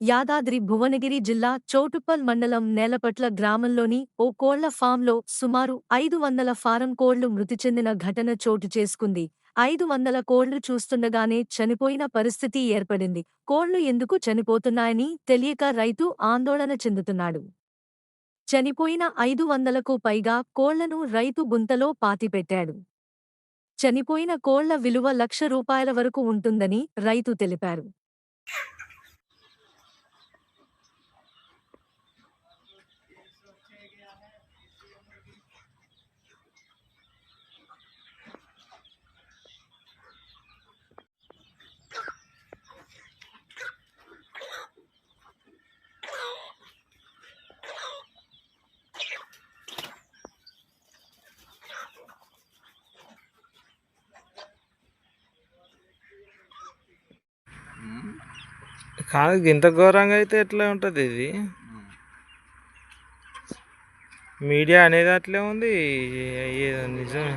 యాదాద్రి భువనగిరి జిల్లా చోటుపల్ మండలం నేలపట్ల గ్రామంలోని ఓ కోళ్ళ ఫాంలో సుమారు ఐదు వందల ఫారం కోళ్ళు మృతి చెందిన ఘటన చోటు చేసుకుంది. ఐదు వందల కోళ్ళు చూస్తుండగానే చనిపోయిన పరిస్థితి ఏర్పడింది. కోళ్ళు ఎందుకు చనిపోతున్నాయని తెలియక రైతు ఆందోళన చెందుతున్నాడు. చనిపోయిన ఐదు వందలకు పైగా కోళ్ళను రైతు గుంతలో పాతిపెట్టాడు. చనిపోయిన కోళ్ళ విలువ లక్ష రూపాయల వరకు ఉంటుందని రైతు తెలిపారు. కాదు ఇంత ఘోరంగా అయితే ఎట్లా ఉంటుంది ఇది? మీడియా అనేది అట్లే ఉంది అయ్యేది నిజమే.